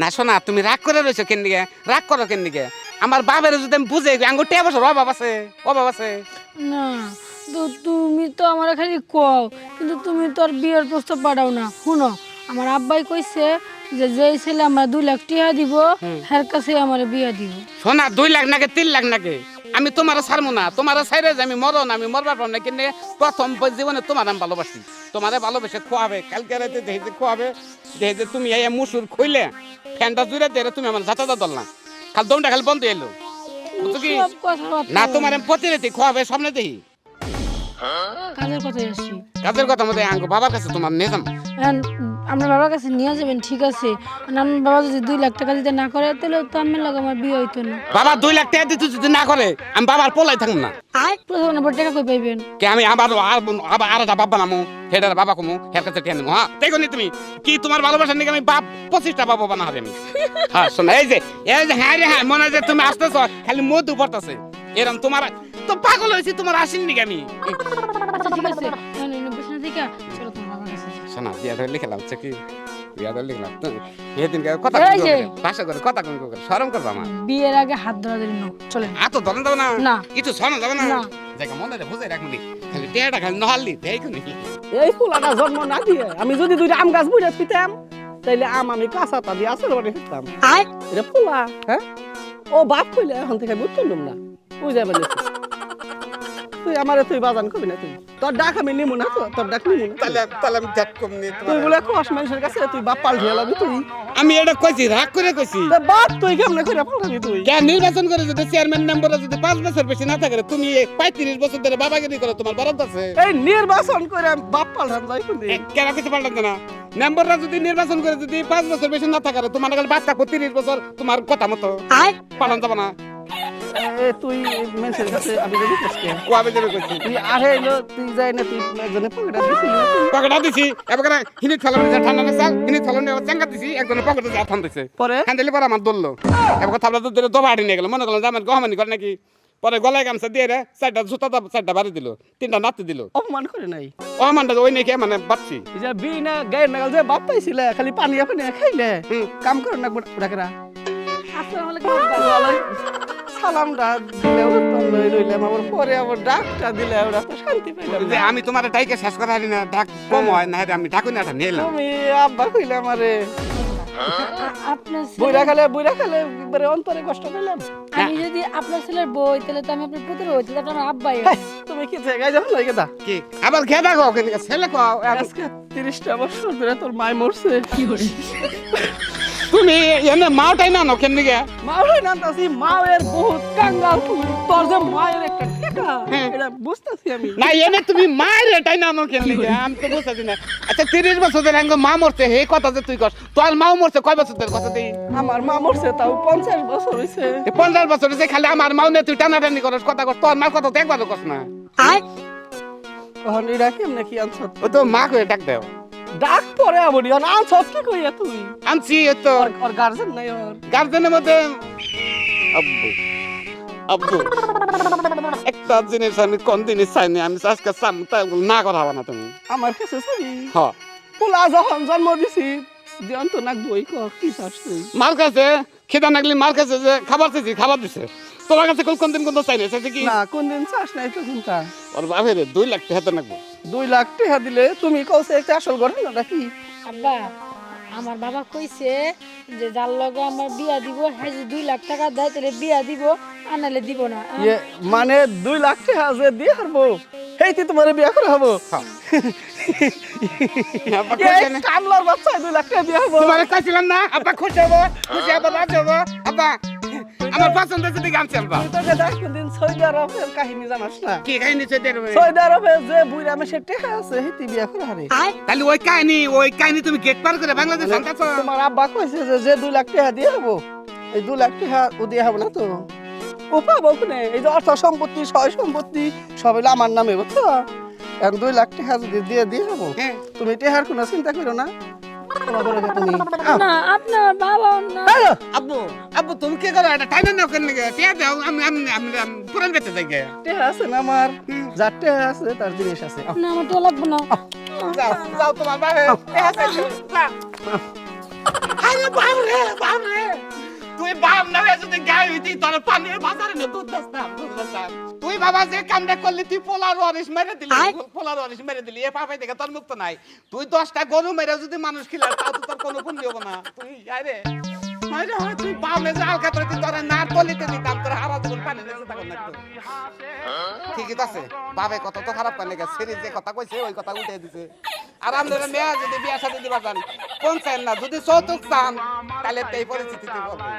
না শোনা তুমি রাগ করে রয়েছো কেন দিকে? রাগ করো কেন দিকে? আমার বাবার যদি আমি বুঝে আঙ্গুর টিয়া বছর অভাব আছে অভাব আছে। না তো তুমি তো আমার খালি কও কিন্তু তুমি তো আর বিয়ের প্রস্তাব পাঠাও না। শুনো আমার আব্বাই কইছে যে যেই ছেলে আমার দুই লাখ টাকা দিব হের কাছে আমার বিয়া দিব। শোনা দুই লাখ নাকি তিন লাখ নাকি? আমি তোমার ছাড়বো না তোমার ছাইরে যে আমি মরো না আমি মরবার পারব না কিন্তু প্রথম জীবনে তোমার আমি ভালোবাসি। তোমারে ভালোবেসে খোয়াবে কালকে রাতে দেখে খোয়াবে দেখে তুমি এই মুসুর খুইলে ফ্যানটা জুড়ে দেরে তুমি আমার যাতা দল না খাল দমটা খালি বন্ধ এলো। বুঝছ কি? না তোমার প্রতিনিধি খোয়াবে সামনে দেখি কাজের কথা মতো আঙ্গ বাবার কাছে তোমার নিয়ে যাম। আমরা বাবার কাছে নিয়ে যাবেন ঠিক আছে। আমার বাবা যদি দুই লাখ টাকা দিতে না করে তাহলে তো আমি লাগে আমার বিয়ে হইতো না। বাবা দুই লাখ টাকা দিতে যদি না করে আমি বাবার পোলাই থাকব না। প্রথম আবার টাকা কই পাইবেন? কে আমি আবার আবার আর বাবা নামো হেডার বাবা কমু হের কাছে টেনে নেব হ্যাঁ? দেখো নি তুমি কি তোমার ভালোবাসা নাকি আমি বাপ পঁচিশটা বাবা বানা হবে আমি? হ্যাঁ শোনো এই যে এই যে হ্যাঁ রে হ্যাঁ মনে হয় যে তুমি আসতেছ খালি মধু পড়তেছে। এরম তোমার তো পাগল হয়েছি তোমার আসেনি নাকি আমি? আচ্ছা ঠিক আছে। শোনা বিয়া ধরে লিখলাম হচ্ছে কি? বিয়া ধরে লিখলাম তো এদিন কথা এই ভাষা করে কথা কম করে? করব আমার বিয়ের আগে হাত ধরা ধরি নো ধরন যাবে না। না। কিছু শোনা যাবে না। জায়গা মনে রে বুঝে রাখবি খালি টেয়াটা খালি নহালি দেখো নি। এই ফুলাটা জন্ম না দিয়ে আমি যদি দুইটা আম গাছ বুঝে পিতাম তাইলে আম আমি কাঁচা তা দিয়ে আসলে বাড়ি ফিরতাম। এটা হ্যাঁ? ও বাপ কইলে এখন থেকে বুঝতে না। বুঝে যাবে তুই আমারে তুই বাজান কবি না তুই? তোর ডাক আমি নিমু না তো তোর ডাক নিমু না তাহলে তাহলে আমি দেখ কম নি তুই বলে কস মানুষের কাছে তুই বাপ পাল্টে লাবি তুই। আমি এটা কইছি রাগ করে কইছি। তা বাপ তুই কেমনে করে পাল্টাবি তুই? কে নির্বাচন করে যদি চেয়ারম্যান মেম্বার যদি পাঁচ বছর বেশি না থাকে তুমি এই পঁয়ত্রিশ বছর ধরে বাবাগিরি করো তোমার বরাদ্দ আছে। এই নির্বাচন করে আমি বাপ পাল্টান যাই কোন কেন কিছু পাল্টাতে না মেম্বাররা যদি নির্বাচন করে যদি পাঁচ বছর বেশি না থাকে তোমার বাচ্চা তিরিশ বছর তোমার কথা মতো পালন যাব না। তুই মানুষের কাছে আমি যদি কসকে ও যেটা কইছি তুই আরে এলো তুই যাই না তুই একজনে পকেটে দিছিলি। না তুই? পকেটা দিছি এবার হিনিত ফেলানো দিছে ঠান্ডা না স্যার হিনিত ফেলানো আবার চেঙ্গা দিছি একজনের পকেটে যা ঠান দিছে পরে? হ্যান্ডেলি পরে আমার দললো এবার থাবলা তো দিলে দবা নিয়ে গেল মনে করলাম যে আমার গহমানি করে নাকি। পরে গলায় গামছা দিয়ে রে চারটা জুতা দা- চারটা বাড়ি দিল তিনটা নাতি দিল। অপমান করে নাই? ও মানটা ওই নাকি মানে বাচ্চি যে বিনা গায়ের নাগাল যে বাপ পাইছিলে খালি পানি আপনি খাইলে? কাম করে না ডাকেরা আসসালামু আলাইকুম। সালামটা দিলে ওরা তো লই রইলাম আবার পরে আবার ডাকটা দিলে ওরা তো শান্তি পাইলাম যে আমি তোমার ডাইকে শেষ করা হারি না ডাক কম হয়। না হ্যাঁ, আমি ডাকুনি একটা নিলাম তুমি আব্বা কইলে আমারে। আপনার ছেলে- বুইরা খালে বুইরা খালে একবারে অন্তরে কষ্ট পেলাম। আমি যদি আপনার ছেলের বই তাহলে তো আমি আপনার পুত্র হই তাহলে তো আমার আব্বাই হয়। হেই, তুমি কি জায়গায় যাও না গেদা কি? আবার খেয়ে দেখো কিন্তু ছেলে আজকে তিরিশটা বছর ধরে তোর মায় মরছে। তুমি এনে মাওটাই না কেন দিকে মা হয় না তাসি মায়ের বহুত কাঙ্গাল তুই তোর যে মায়ের একটা টেকা হ্যাঁ। এটা বুঝতাছি আমি। না এনে তুমি মায়ের এটাই না কেন দিকে আমি তো বুঝতেছি না। আচ্ছা তিরিশ বছর ধরে আঙ্গ মা মরছে হে কথা যে তুই কর তোর মাও মরছে কয় বছর ধরে কথা দিই? আমার মা মরছে তাও পঞ্চাশ বছর এই পঞ্চাশ বছর যে খালি আমার মাও নিয়ে তুই টানাটানি করস কথা কর তোর মার কথা তো একবারও কস না। তখন এরা কেমনে কি আনছ? ও তো মা করে ডাক দেও। ডাক পরে আবডি আর আনছ কি কইয়া তুই আনছি তো। ওর ওর গার্জেন নাই ওর। গার্জেনের মধ্যে আব্বু। আব্বু। একটা জিনিস আমি কোন জিনিস চাইনি আমি আজকে চাম তাই না করা হবে না তুমি। আমার কাছে সবই হ। পোলা যখন জন্ম দিছি দিয়ন তো নাক বই ক কি চাস তুই? মার কাছে খিদা নাগলি মার কাছে যে খাবার চাইছি খাবার দিছে। তোমার কাছে কোন দিন কোন চাইনি চাইছে কি? না কোন দিন চাস নাই তো কোনটা? ওর বাপের দুই লাখ টাকা নাকবো দুই লাখ টাকা দিলে তুমি কৌছে একটা আসল ঘটনাটা কি? আব্বা আমার বাবা কইছে যে যার লগে আমার বিয়া দিব হ্যাঁ দুই লাখ টাকা দেয় তাহলে বিয়া দিব আনালে দিব না। ইয়ে মানে দুই লাখ টাকা যে দিয়ে হারবো হেইতে তোমার বিয়া করা হব। না? কামলার দুই লাখ টাকা বিয়া হব তোমার কাছিলাম না। আব্বা খুশি হব খুশি হব রাজ হব। আব্বা আমার পছন্দ আছে দিকে আনছি আব্বা তুই দেখ সৌদি আরবের কাহিনী জানাস না? কি কাহিনী চৈতে সৌদি আরবে যে বুইরা মেশে টেকা আছে হেতি বিয়া করে হারে তাহলে ওই কাহিনী ওই কাহিনী তুমি গেট পার করে বাংলাদেশ আনতেছ? তোমার আব্বা কইছে যে যে দুই লাখ টাকা দিয়ে হব এই দুই লাখ টাকা ও দিয়ে হব না তো। ও পাবো কোনে? এই যে অর্থ সম্পত্তি সয় সম্পত্তি সব হলো আমার নামে বুঝছ? এখন দুই লাখ টাকা যদি দিয়ে দিয়ে হব হ্যাঁ। তুমি টেহার কোনো চিন্তা করো না। তোমার ঘরে তুমি না আপনার বাবা না। আব্বু আব্বু তুমি কি করো এটা টাইম নাও কেন নিগে টিয়া দাও আমি আমি আমি আমি পুরান বেতে যাই গে। টেহা আছে না আমার? আছে তার জিনিস আছে। না আমার তো লাগবে না। যাও যাও তোমার বাইরে টিয়া চাইছো আরে বাপ রে বাপ রে। তুই বাপ না হয়ে যদি গায়ে তোর পানি বাজারে না দুধ দাস্তাম দুধ দাস্তাম তুই বাবা যে কামটা করলি তুই পোলার ওয়ারিস মেরে দিলি। পোলার ওয়ারিস মেরে দিলি। এ পাপাই দেখে তোর মুক্ত নাই। তুই দশটা গরু মেরে যদি মানুষ তাও তো তোর কোনো পুণ্য হব না। তুই আরে আরে হয় তুই বাপ মেজে আলকা তোর তোর না। তলিতে দিতাম তোর হারা জীবন পানি নেছে তখন না ঠিকই আছে। বাবে কত তো খারাপ পানি গেছে সিরিজ যে কথা কইছে ওই কথা উঠে দিছে। আর আপনারা মেয়া যদি বিয়া সাথে দিবা চান পঞ্চায়েত না? যদি চৌতুক চান তাহলে এই পরিস্থিতিতে বলবেন